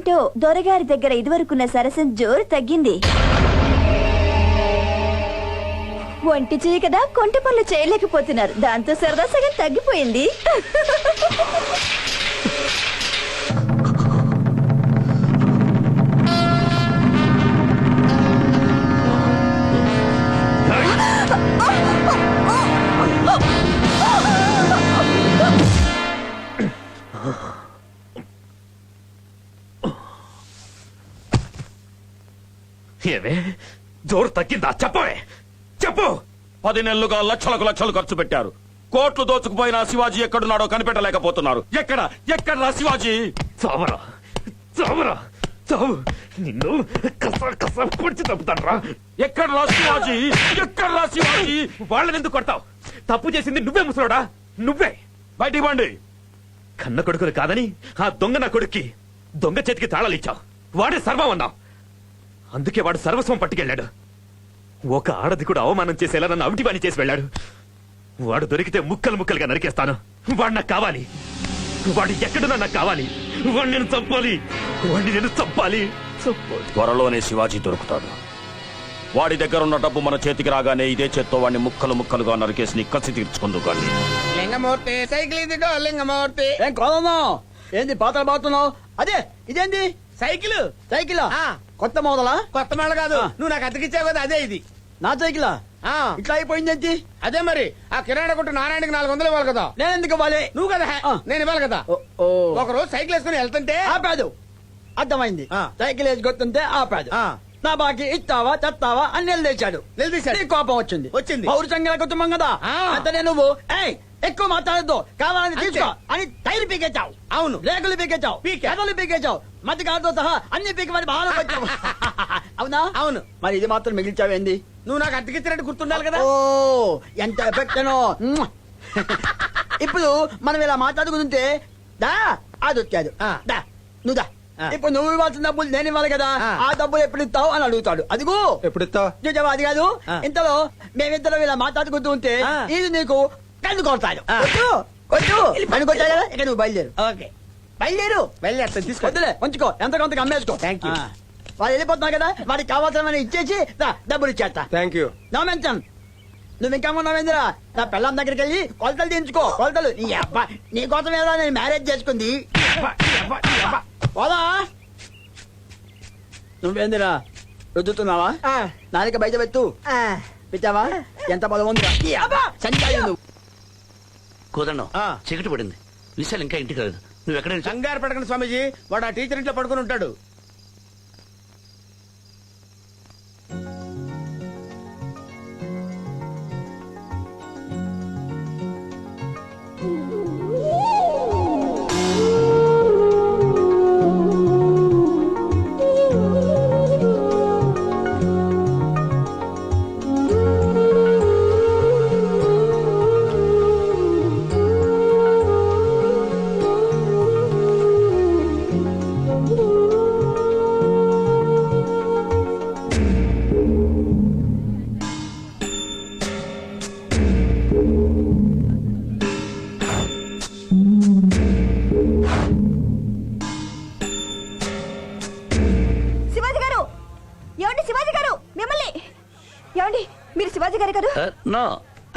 ఏంటో దొరగారి దగ్గర ఇదివరకున్న సరసం జోరు తగ్గింది. ఒంటి చేయ కదా కొంట పనులు చేయలేకపోతున్నారు. దాంతో సరదా సగం తగ్గిపోయింది. ఏమే జోరు తగ్గిందా? చెప్పవే. చెప్పు. పది నెలలుగా లక్షలకు లక్షలు ఖర్చు పెట్టారు. కోట్లు దోచుకుపోయిన శివాజీ ఎక్కడున్నాడో కనిపెట్టలేకపోతున్నారు. ఎక్కడ? ఎక్కడ శివాజీ? చావరా. చావరా. చావు. నిన్ను కస కస పొడిచి తప్పుతాడ్రా ఎక్కడ శివాజీ? ఎక్కడ శివాజీ? వాళ్ళని ఎందుకు కొడతావు? తప్పు చేసింది నువ్వే ముసలోడా? నువ్వే. బయటికి పండి. కన్న కొడుకులు కాదని ఆ దొంగ నా కొడుక్కి దొంగ చేతికి తాళాలు ఇచ్చావు. వాడే సర్వం అన్నావు. అందుకే వాడు సర్వస్వం పట్టుకెళ్ళాడు. ఒక ఆడది కూడా అవమానం చేసేలా నన్ను అవిటి పని చేసి వెళ్ళాడు. వాడు దొరికితే ముక్కలు ముక్కలుగా నరికేస్తాను. వాడు నాకు కావాలి. వాడు ఎక్కడున్నా నాకు కావాలి? వాడిని నేను చంపాలి. వాడిని నేను చంపాలి. త్వరలోనే శివాజీ దొరుకుతాడు. వాడి దగ్గర ఉన్న డబ్బు మన చేతికి రాగానే ఇదే చేత్తో వాడిని ముక్కలు ముక్కలుగా నరికేసి నీ కసి తీర్చుకుందు కానీ లింగమూర్తి సైకిల్ ఇదిగో లింగమూర్తి. ఏం ఏంది పాత్ర పాడుతున్నావు అదే ఇదేంది? సైకిల్? సైకిల్? ఆ. కొత్త మోదలా కొత్త మళ్ళ కాదు. ఆ. నువ్వు నాకు అతికిచ్చావు కదా అదే ఇది. నా సైకిలా? ఆ. ఇట్లా అయిపోయిందేంటి అదే మరి. ఆ కిరాణా కొట్టు నారాయణకి నాలుగు వందలు ఇవ్వాలి కదా. నేను ఎందుకు ఇవ్వాలి? నువ్వు కదా హే, ఆ. నేను ఇవ్వాలి కదా. ఓ, ఓ. ఒక రోజు సైకిల్ వేసుకుని వెళ్తుంటే ఆపాదు. అర్థమైంది. ఆ. సైకిల్ వేసి కొత్తుంటే ఆపాదు. ఆ. నా బాకి ఇస్తావా తెస్తావా అని నిలదీశాడు. నిలదీశాడు. నీ కోపం వచ్చింది. వచ్చింది. పౌరుషంగా కుటుంబం కదా. ఆ. అంతనే నువ్వు. ఏయ్ ఎక్కువ మాట్లాడద్దు. కావాలని. తీసుకో. అని టైర్ పీకేచావు అవును. రేకులు పీకేచావు పీకా. కథలు పీకేచావు మధ్య కాదుతో సహా అన్ని పీకి మరి బాగా వచ్చావు అవునా? అవును. మరి ఇది మాత్రం మిగిల్చావేంది? నువ్వు నాకు అతికిచ్చినట్టు గుర్తుండాలి కదా. ఓ ఎంత ఎఫెక్ట్ ఇప్పుడు మనం ఇలా మాట్లాడుకుంటుంటే దా అది వచ్చాడు. దా నువ్వు దా. ఇప్పుడు నువ్వు ఇవ్వాల్సిన డబ్బులు నేను ఇవ్వాలి కదా. ఆ. డబ్బులు ఎప్పుడు ఇస్తావు అని అడుగుతాడు. అదిగో. ఎప్పుడు ఇస్తావు? అది కాదు. ఇంతలో మేమిద్దరం ఇలా మాట్లాడుకుంటూ ఉంటే. ఇది నీకు కళ్ళు కొడతాడు ఆ. వద్దు వద్దు. అని కొట్టాడు కదా ఇక నువ్వు బయలుదేరు. ఓకే. బయలుదేరు. వెళ్ళి తీసుకో. వద్దులే. ఉంచుకో. ఎంత కొంత అమ్మేసుకో you. ఆ. వాళ్ళు వెళ్ళిపోతున్నా కదా వాడికి కావాల్సిన ఇచ్చేసి డబ్బులు ఇచ్చేస్తా. థ్యాంక్ యూ నో మెన్షన్ నువ్వు ఇంకా ఉన్నావేందిరా? నా పిల్లం దగ్గరికి వెళ్ళి కొలతలు దించుకో కొలతలు. నీ అబ్బా నీ కోసం ఏదో నేను మ్యారేజ్ చేసుకుంది. పోదా? నువ్వేందిరా? రుద్దుతున్నావా? నాలుక బయట పెట్టు. పెట్టావా? ఎంత బలం ఉందిరా? చనిపోయావు నువ్వు. కోదండం ఆ. చీకటి పడింది. విశాల్ ఇంకా ఇంటికి రాలేదు. నువ్వు ఎక్కడ కంగారు పడకండి స్వామీజీ. వాడు ఆ టీచర్ ఇంట్లో పడుకుని ఉంటాడు. గారు కదా? నో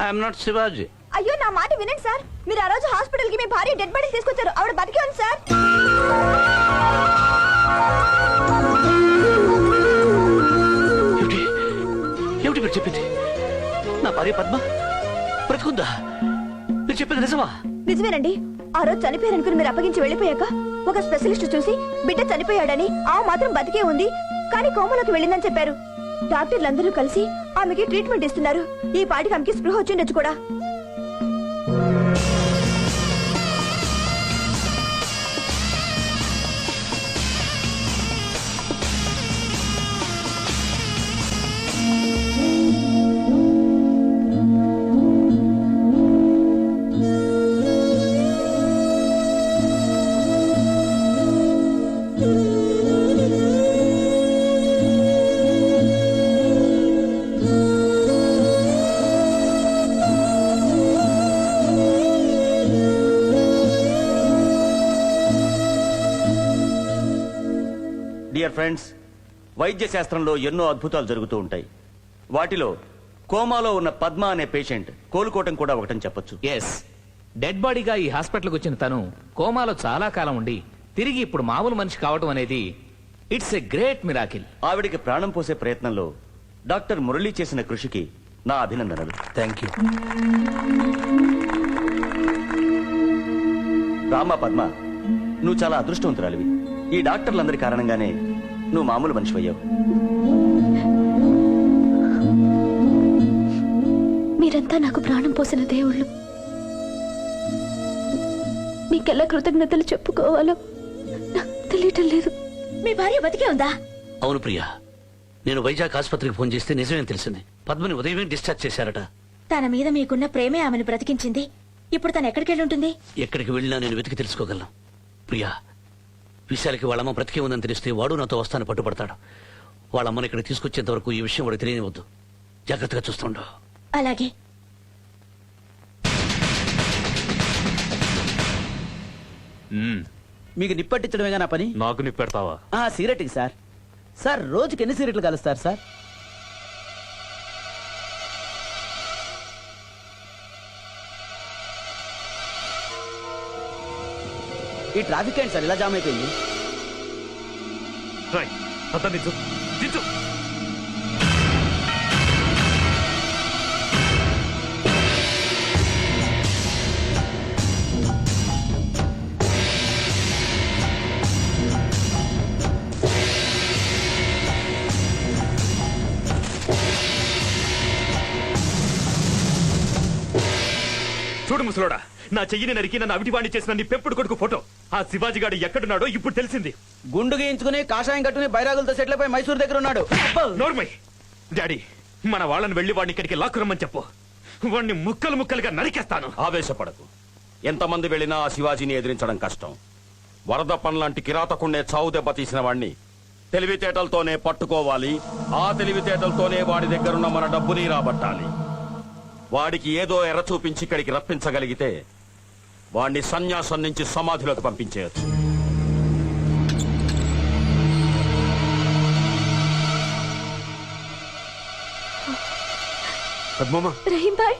ఐఎమ్ నాట్ శివాజీ అయ్యో నా మాట వినండి సార్. మీరు ఆ రోజు హాస్పిటల్కి మీ భార్య డెడ్ బాడీ తీసుకొచ్చారు. ఆవిడ బతికే ఉంది సార్. ఏమిటి? ఏమిటి మీరు చెప్పింది? నా భార్య పద్మ? బ్రతుకుందా? మీరు చెప్పింది నిజమా? నిజమేనండి. ఆ రోజు చనిపోయారనుకుని మీరు అప్పగించి వెళ్ళిపోయాక ఒక స్పెషలిస్ట్ చూసి బిడ్డ చనిపోయాడని ఆ మాత్రం బతికే ఉంది కానీ కోమలోకి వెళ్ళిందని చెప్పారు. డాక్టర్లందరూ కలిసి ఆమెకి ట్రీట్మెంట్ ఇస్తున్నారు. ఈ పాటికి ఆమెకి స్పృహ వచ్చిండొచ్చు కూడా. డియర్ ఫ్రెండ్స్ వైద్య శాస్త్రంలో ఎన్నో అద్భుతాలు జరుగుతూ ఉంటాయి. వాటిలో కోమాలో ఉన్న పద్మ అనే పేషెంట్ కోలుకోవటం కూడా ఒకటని చెప్పొచ్చు. ఎస్ డెడ్ బాడీగా ఈ హాస్పిటల్కి వచ్చిన తను కోమాలో చాలా కాలం ఉండి తిరిగి ఇప్పుడు మామూలు మనిషి కావటం అనేది ఇట్స్ ఎ గ్రేట్ మిరాకిల్. ఆవిడికి ప్రాణం పోసే ప్రయత్నంలో డాక్టర్ మురళి చేసిన కృషికి నా అభినందనలు. థ్యాంక్ యూ రామ పద్మ నువ్వు చాలా అదృష్టవంతురాలివి. ఈ డాక్టర్లందరి కారణంగానే నువ్వు మామూలు మనిషి అయ్యావు. మీరంతా నాకు ప్రాణం పోసిన దేవుళ్ళు. మీకెలా కృతజ్ఞతలు చెప్పుకోవాలో నాకు తెలియటం లేదు. మీ భార్య బతికే ఉందా? అవును ప్రియా నేను వైజాగ్ ఆసుపత్రికి ఫోన్ చేస్తే నిజమేం తెలిసింది. పద్మని ఉదయమే డిశ్చార్జ్ చేశారట. తన మీద మీకున్న ప్రేమే ఆమెను బ్రతికించింది. ఇప్పుడు తను ఎక్కడికి వెళ్ళి ఉంటుంది? ఎక్కడికి వెళ్ళినా నేను వెతికి తెలుసుకోగలను. ప్రియా విశాలకి వాళ్ళమ్మ బ్రతికే ఉందని తెలిస్తే వాడు నాతో వస్తాను పట్టుబడతాడు. వాళ్ళమ్మని ఇక్కడ తీసుకొచ్చేంత వరకు ఈ విషయం వాడికి తెలియనివద్దు జాగ్రత్తగా చూస్తుండవు అలాగే. మీకు నిప్పట్టించడమేగా నా పని? నాకు నిప్పెడతావా? ఆ సిగరెట్కి సార్. సార్ రోజుకి ఎన్ని సిగరెట్లు కలుస్తారు సార్? ఈ ట్రాఫిక్ ఏంటి సార్ ఇలా జామ్ అయిపోయింది. రై అతను దించు చూడు ముసలోడా నా చెయ్యిని నరికి నన్ను అవిటివాణి చేసిన నీ పెంపుడు కొడుకు ఫోటో. ఆ శివాజీ గాడు ఎక్కడున్నాడో ఇప్పుడు తెలిసింది. గుండు గీయించుకుని కాషాయం కట్టుకుని బైరాగులతో సెటిల్ అయిపోయి మైసూర్ దగ్గర ఉన్నాడు. నోర్మై! డాడీ మన వాళ్ళని వెళ్ళి వాడిని ఇక్కడికి లాక్కురమ్మని చెప్పు. వాడిని ముక్కలు ముక్కలుగా నరికేస్తాను. ఆవేశపడకు. ఎంతమంది వెళ్ళినా ఆ శివాజీని ఎదిరించడం కష్టం. వరద పనులాంటి కిరాతకుండే చావు దెబ్బ తీసిన వాణ్ణి తెలివితేటలతోనే పట్టుకోవాలి. ఆ తెలివితేటలతోనే వాడి దగ్గరున్న మన డబ్బుని రాబట్టాలి. వాడికి ఏదో ఎర్ర చూపించి ఇక్కడికి రప్పించగలిగితే వాణ్ణి సన్యాసం నుంచి సమాధిలోకి పంపించేయచ్చు. రహీం భాయ్.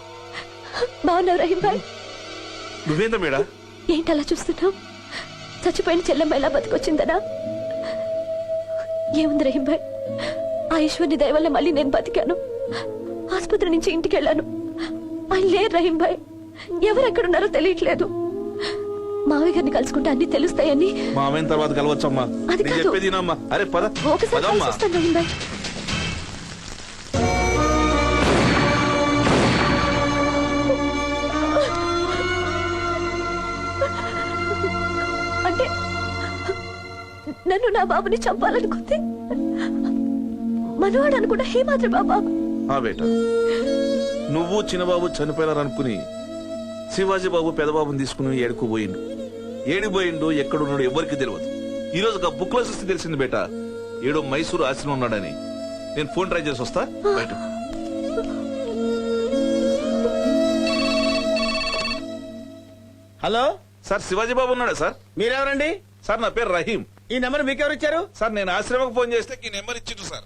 బాగున్నావు రహీం భాయ్. నువ్వేందా మేడా? ఏంటి అలా చూస్తున్నావు? చచ్చిపోయిన చెల్లెమ్మ ఎలా బతికొచ్చిందనా? ఏముంది రహీం భాయ్? ఆ ఈశ్వర్ని దయ వల్ల మళ్ళీ నేను బతికాను. ఆసుపత్రి నుంచి ఇంటికి వెళ్ళాను. ఆయన లేరు రహీం భాయ్ ఎవరు ఎక్కడున్నారో తెలియట్లేదు. మావయ్య గారిని కలుసుకుంటే అన్ని తెలుస్తాయని. మా అమ్మాయిన తర్వాత కలవచ్చమ్మా. అది నేను కాదు. చెప్పేది వినమ్మా. అరే పద. ఒకసారి పదమ్మా. కలిసిస్తాను రహీం భాయ్ అంటే నన్ను నా బాబుని చంపాలనుకుంది. మనవాడు అనుకున్న హేమాద్రి బాబా. ఆ బేట. నువ్వు చిన్నబాబు చనిపోయారనుకుని శివాజీ బాబు పెదబాబుని తీసుకుని ఏడుకు పోయిండు. ఏడిపోయిండు ఎక్కడున్నాడు ఎవరికి తెలియదు ఈ రోజు ఒక బుక్లో చూస్తే తెలిసింది బేట. ఏడో మైసూరు ఆశ్రమం ఉన్నాడని. నేను ఫోన్ ట్రై చేసి వస్తా బయట హలో? సార్ శివాజీ బాబు ఉన్నాడా సార్? మీరెవరండి? సార్ నా పేరు రహీం. ఈ నెంబర్ మీకెవరు ఇచ్చారు సార్ నేను ఆశ్రమకు ఫోన్ చేస్తే ఈ నెంబర్ ఇచ్చిండు సార్.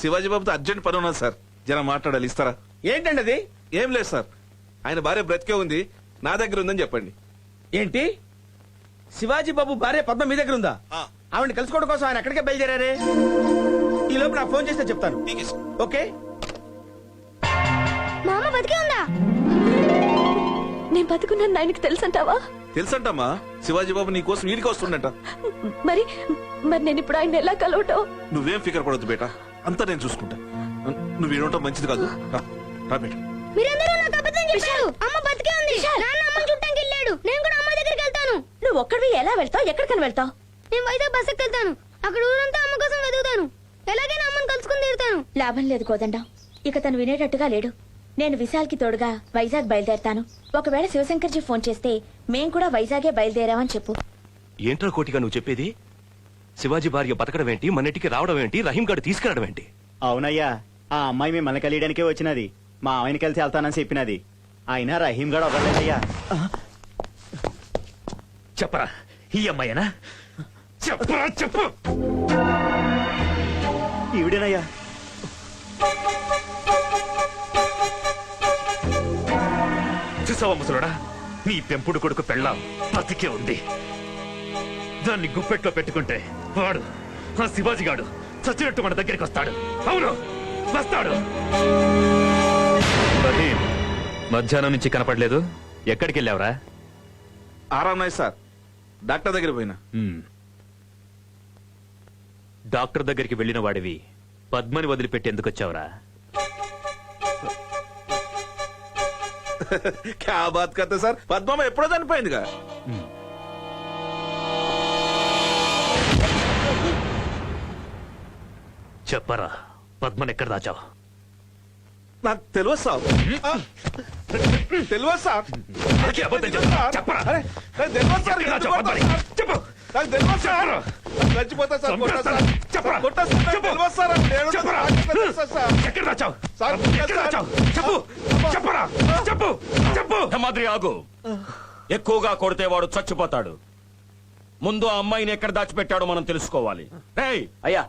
శివాజీ బాబుతో అర్జెంట్ పని ఉన్నది సార్. జనం మాట్లాడాలి ఇస్తారా? ఏంటండి అది? ఏం లేదు సార్. ఆయన భార్య బ్రతికే ఉంది. నా దగ్గర ఉందని చెప్పండి. ఏంటి? శివాజీ బాబు భార్య పద్మ మీ దగ్గర ఉందా? ఆ. ఆవిడ కలుసుకోవడం కోసం ఆయన ఎక్కడికే బయలుదేరారే? ఈ లోపు నాకు ఫోన్ చేస్తే చెప్తాను. ఓకే? మామ బతికే ఉందా? నేను బతుకున్నాను ఆయనకి తెలుసంటావా? తెలుసంటమ్మా. శివాజీ బాబు నీ కోసం వీడికి వస్తుండట. మరి మరి నేను ఇప్పుడు ఆయన ఎలా కలవటం? నువ్వేం ఫికర్ పడొద్దు బేట. అంతా నేను చూసుకుంటా. నువ్వు ఏడవటం మంచిది కాదు. రా, రా బేట మీరందరూ నాకు అబద్ధం చెప్పారు. అమ్మ బతికే ఉంది. నాన్న అమ్మని చుట్టానికి వెళ్ళాడు. నేను కూడా అమ్మ దగ్గరికి వెళ్తాను. నువ్వు ఒక్కడివి ఎలా వెళ్తావు? ఎక్కడికని వెళ్తావు? నేను వైజాగ్ బస్సుకి వెళ్తాను. అక్కడ ఊరంతా అమ్మ కోసం వెతుకుతాను. ఎలాగైనా అమ్మని కలుసుకుని తీరుతాను. లాభం లేదు కోదండం. ఇక తను వినేటట్టుగా లేడు. నేను విశాల్కి తోడుగా వైజాగ్ బయలుదేరతాను. ఒకవేళ శివశంకర్జీ ఫోన్ చేస్తే మేం కూడా వైజాగే బయలుదేరామని చెప్పు. ఏంట్రా కోటిగా నువ్వు చెప్పేది? శివాజీ భార్య బతకడం ఏంటి? మన ఇంటికి రావడం ఏంటి? రహీం గారు తీసుకెళ్ళడం ఏంటి? అవునయ్యా ఆ అమ్మాయి మిమ్మల్ని కలియడానికే వచ్చినది. మా ఆయన కలిసి వెళ్తానని చెప్పినది. అయినా రహీం గడ అవ్వలేదయ్యా చెప్పరా ఈ అమ్మాయినా? చెప్పరా చెప్పు! ఈవిడేనయ్యా. చూసావా ముసలుడా? నీ పెంపుడు కొడుకు పెళ్ళాం బతికే ఉంది. దాన్ని గుప్పెట్లో పెట్టుకుంటే వాడు ఆ శివాజీ గాడు చచ్చినట్టు మన దగ్గరికి వస్తాడు. అవును వస్తాడు. మధ్యాహ్నం నుంచి కనపడలేదు. ఎక్కడికి వెళ్ళావురా? ఆరామయ్య సార్. డాక్టర్ దగ్గర పోయినా. డాక్టర్ దగ్గరికి వెళ్ళిన వాడివి. పద్మని వదిలిపెట్టి ఎందుకు వచ్చావురా క్యా బాత్ సార్? పద్మమ్మ ఎప్పుడో చనిపోయిందిగా. చెప్పరా పద్మని ఎక్కడ దాచావు? నాకు తెలియదు సార్. తెలియదు సార్. నాకే అబద్ధం చెప్తా. చెప్పరా? అరే, నాకు తెలియదు సార్ ఎక్కడ దాచావు ఎందుకు పద్మని? కొడతారు? చెప్పు. నాకు తెలియదు సార్. చెప్పరా? చచ్చిపోతా సార్ కొట్టా సార్. చంపేస్తాను. చెప్పరా? కొట్టా సార్ నాకు చెప్పు. తెలియదు సార్. నాకు తెలియదు చెప్పరా? సార్. నాకు తెలుసా సార్. ఎక్కడ దాచావు? సార్, ఎక్కడ సార్. దాచావు? చెప్పు. చెప్పరా? చెప్పు. చెప్పు. మాదిరి ఆగు. ఎక్కువగా కొడితే వాడు చచ్చిపోతాడు. ముందు ఆ అమ్మాయిని ఎక్కడ దాచిపెట్టాడో మనం తెలుసుకోవాలి. రేయ్ అయ్యా.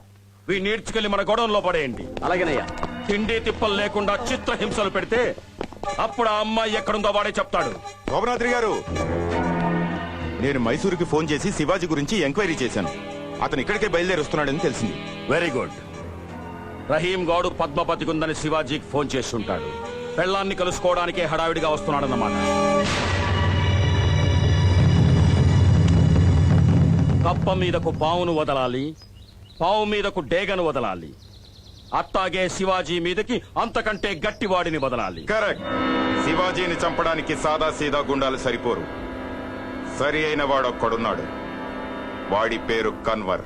వీ నీడ్చుకెళ్ళి మన గొడవంలో పడేయండి. అలాగేనయ్యా. తిండి తిప్పలు లేకుండా చిత్ర హింసలు పెడితే అప్పుడు ఆ అమ్మాయి ఎక్కడుందో వాడే చెప్తాడు. శోభనాద్రి గారు నేను మైసూరుకి ఫోన్ చేసి శివాజీ గురించి ఎంక్వైరీ చేశాను. అతను ఇక్కడికే బయలుదేరి వస్తున్నాడని తెలిసింది. వెరీ గుడ్ రహీం గౌడు పద్మపతికి ఉందని శివాజీకి ఫోన్ చేసి ఉంటాడు. పెళ్ళాన్ని కలుసుకోవడానికే హడావిడిగా వస్తున్నాడన్నమాట. కప్ప మీదకు పావును వదలాలి పావు మీదకు డేగను వదలాలి. అత్తాగే శివాజీ మీదకి అంతకంటే గట్టివాడిని వదలాలి. కరెక్ట్. శివాజీని చంపడానికి సాదా సీదా గుండాలు సరిపోరు. సరి అయిన వాడొక్కడున్నాడు. వాడి పేరు కన్వర్.